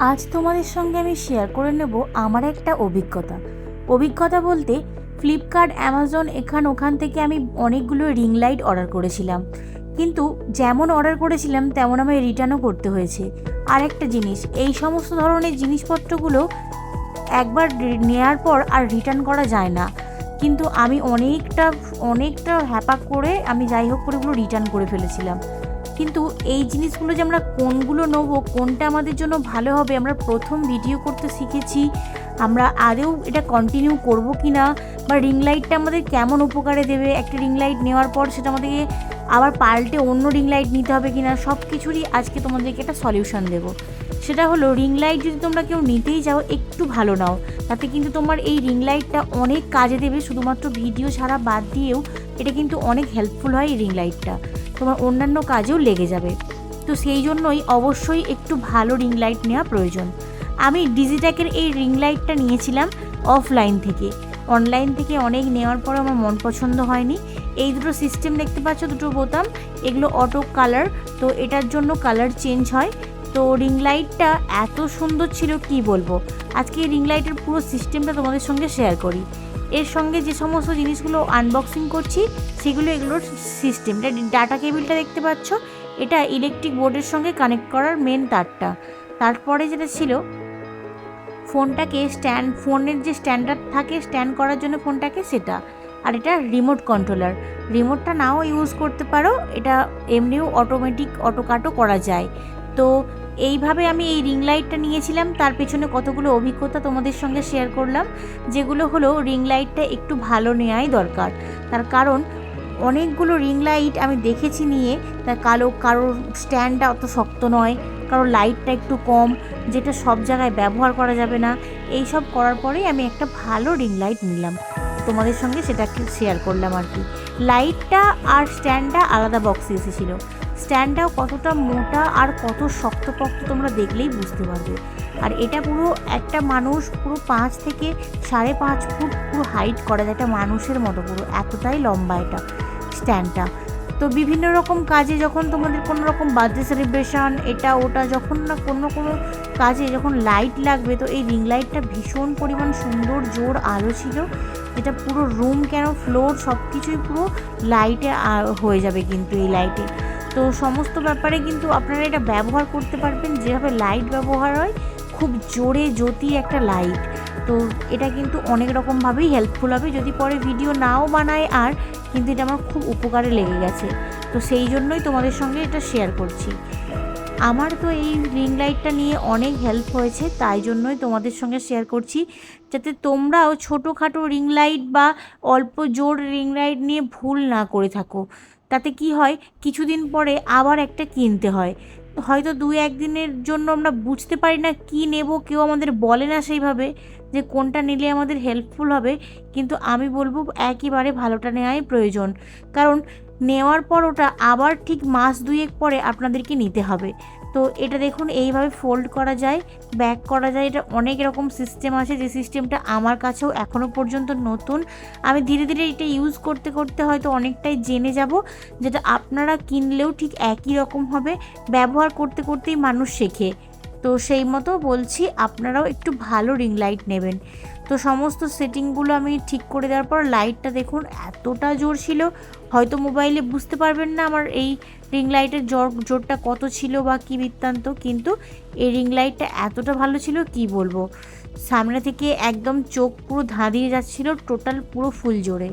আজ তোমাদের সঙ্গে আমি শেয়ার করে নেব আমার একটা অভিজ্ঞতা। অভিজ্ঞতা বলতে ফ্লিপকার্ট অ্যামাজন এখান ওখান থেকে আমি অনেকগুলো রিং লাইট অর্ডার করেছিলাম। কিন্তু যেমন অর্ডার করেছিলাম, তেমন আমায় রিটার্নও করতে হয়েছে। আর একটা জিনিস, এই সমস্ত ধরনের জিনিসপত্রগুলো একবার রি- নেওয়ার পর আর রিটার্ন করা যায় না। কিন্তু আমি অনেকটা অনেকটা হ্যাপা করে আমি যাই হোক করে ওগুলো রিটার্ন করে ফেলেছিলাম। কিন্তু এই জিনিসগুলো যে আমরা কোনগুলো নেব, কোনটা আমাদের জন্য ভালো হবে, আমরা প্রথম ভিডিও করতে শিখেছি। আমরা আদৌ এটা কন্টিনিউ করব কি না বা রিং লাইটটা আমাদের কেমন উপকারে দেবে? একটা রিং লাইট নেওয়ার পর সেটা আমাদেরকে আবার পাল্টে অন্য রিং লাইট নিতে হবে কি না সব কিছুরই আজকে তোমাদেরকে একটা সলিউশন দেবো। সেটা হলো রিং লাইট যদি তোমরা কেউ নিতেই যাও একটু ভালো নাও। তাতে কিন্তু তোমার এই রিং লাইটটা অনেক কাজে দেবে। শুধুমাত্র ভিডিও ছাড়া বাদ দিয়েও এটা কিন্তু অনেক হেল্পফুল হয় এই রিং লাইটটা তোমার অন্যান্য কাজেও লেগে যাবে। তো সেই জন্যই অবশ্যই একটু ভালো রিং লাইট নেওয়া প্রয়োজন। আমি ডিজিট্যাকের এই রিং লাইটটা নিয়েছিলাম অফলাইন থেকে। অনলাইন থেকে অনেক নেওয়ার পর আমার মন পছন্দ হয়নি। এই দুটো সিস্টেম দেখতে পাচ্ছ, দুটো বোতাম। এগুলো অটো কালার তো এটার জন্য কালার চেঞ্জ হয়। তো রিং লাইটটা এত সুন্দর ছিল, কি বলব? আজকে এই রিং লাইটের পুরো সিস্টেমটা তোমাদের সঙ্গে শেয়ার করি। এর সঙ্গে যে সমস্ত জিনিসগুলো আনবক্সিং করছি, সেগুলো এগুলোর সিস্টেম এটা ডাটা কেবিলটা দেখতে পাচ্ছ, এটা ইলেকট্রিক বোর্ডের সঙ্গে কানেক্ট করার মেন তারটা। তারপরে যেটা ছিল, ফোনটাকে স্ট্যান্ড ফোনের যে স্ট্যান্ডার্ড থাকে স্ট্যান্ড করার জন্য ফোনটাকে সেটা। আর এটা রিমোট কন্ট্রোলার রিমোটটা নাও ইউজ করতে পারো, এটা এমনিও অটোমেটিক অটোকাটও করা যায়। তো এইভাবে আমি এই রিং লাইটটা নিয়েছিলাম। তার পেছনে কতগুলো অভিজ্ঞতা তোমাদের সঙ্গে শেয়ার করলাম। যেগুলো হলো রিং লাইটটা একটু ভালো নেওয়াই দরকার। তার কারণ অনেকগুলো রিং লাইট আমি দেখেছি নিয়ে তার কালো, কারোর স্ট্যান্ডটা অত শক্ত নয়, কারোর লাইটটা একটু কম, যেটা সব জায়গায় ব্যবহার করা যাবে না। এই সব করার পরেই আমি একটা ভালো রিং লাইট নিলাম। তোমাদের সঙ্গে সেটাকে শেয়ার করলাম আর কি। লাইটটা আর স্ট্যান্ডটা আলাদা বক্সে এসেছিল। স্ট্যান্ডটাও কতটা মোটা আর কত শক্তপোক্ত তোমরা দেখলেই বুঝতে পারবে। আর এটা পুরো একটা মানুষ পুরো পাঁচ থেকে সাড়ে পাঁচ ফুট পুরো হাইট করা যায় একটা মানুষের মতো পুরো, এতটাই লম্বা এটা স্ট্যান্ডটা। তো বিভিন্ন রকম কাজে যখন তোমাদের কোনো রকম বার্থডে সেলিব্রেশন এটা ওটা যখন না কোনো কোনো কাজে যখন লাইট লাগবে, তো এই রিং লাইটটা ভীষণ পরিমাণ সুন্দর, জোর, আলো ছিল। যেটা পুরো রুম কেন ফ্লোর সব কিছুই পুরো লাইটে হয়ে যাবে কিন্তু এই লাইটে তো সমস্ত ব্যাপারে কিন্তু আপনারা এটা ব্যবহার করতে পারবেন। যেভাবে লাইট ব্যবহার হয়, খুব জোরে জ্যোতি একটা লাইট তো এটা কিন্তু অনেক রকমভাবেই হেল্পফুল হবে। যদি পরে ভিডিও নাও বানায় আর কিন্তু এটা আমার খুব উপকারে লেগে গেছে। তো সেই জন্যই তোমাদের সঙ্গে এটা শেয়ার করছি। আমার তো এই রিং লাইটটা নিয়ে অনেক হেল্প হয়েছে, তাই জন্যই তোমাদের সঙ্গে শেয়ার করছি। যাতে তোমরাও ছোটোখাটো রিং লাইট বা অল্প জোর রিং লাইট নিয়ে ভুল না করে থাকো। তাতে কি হয়? কিছুদিন পরে আবার একটা কিনতে হয়। হয়তো দু একদিনের জন্য আমরা বুঝতে পারি না কি নেব, কেউ আমাদের বলে না সেইভাবে যে কোনটা নিলে আমাদের হেল্পফুল হবে। কিন্তু আমি বলব একইবারে ভালোটা নেওয়াই প্রয়োজন। কারণ নেওয়ার পর ওটা আবার ঠিক মাস দুয়েক পরে আপনাদেরকে নিতে হবে। তো এটা দেখুন, এইভাবে ফোল্ড করা যায় ব্যাক করা যায়। এটা অনেক রকম সিস্টেম আছে, যে সিস্টেমটা আমার কাছেও এখনও পর্যন্ত নতুন। আমি ধীরে ধীরে এটা ইউজ করতে করতে হয়তো অনেকটাই জেনে যাব, যেটা আপনারা কিনলেও ঠিক একই রকম হবে। ব্যবহার করতে করতেই মানুষ শেখে। তো সেই মতো বলছি আপনারাও একটু ভালো রিং লাইট নেবেন। তো সমস্ত সেটিংগুলো আমি ঠিক করে দেওয়ার পর লাইটটা দেখুন, এতটা জোর ছিল, হয়তো মোবাইলে বুঝতে পারবেন না আমার এই রিং লাইটের জোর, জোরটা কত ছিল বা কী বৃত্তান্ত, কিন্তু এই রিং লাইটটা এতটা ভালো ছিল কি বলব? সামনে থেকে একদম চোখ পুরো ধাঁধিয়ে যাচ্ছিল টোটাল পুরো ফুল জোরে।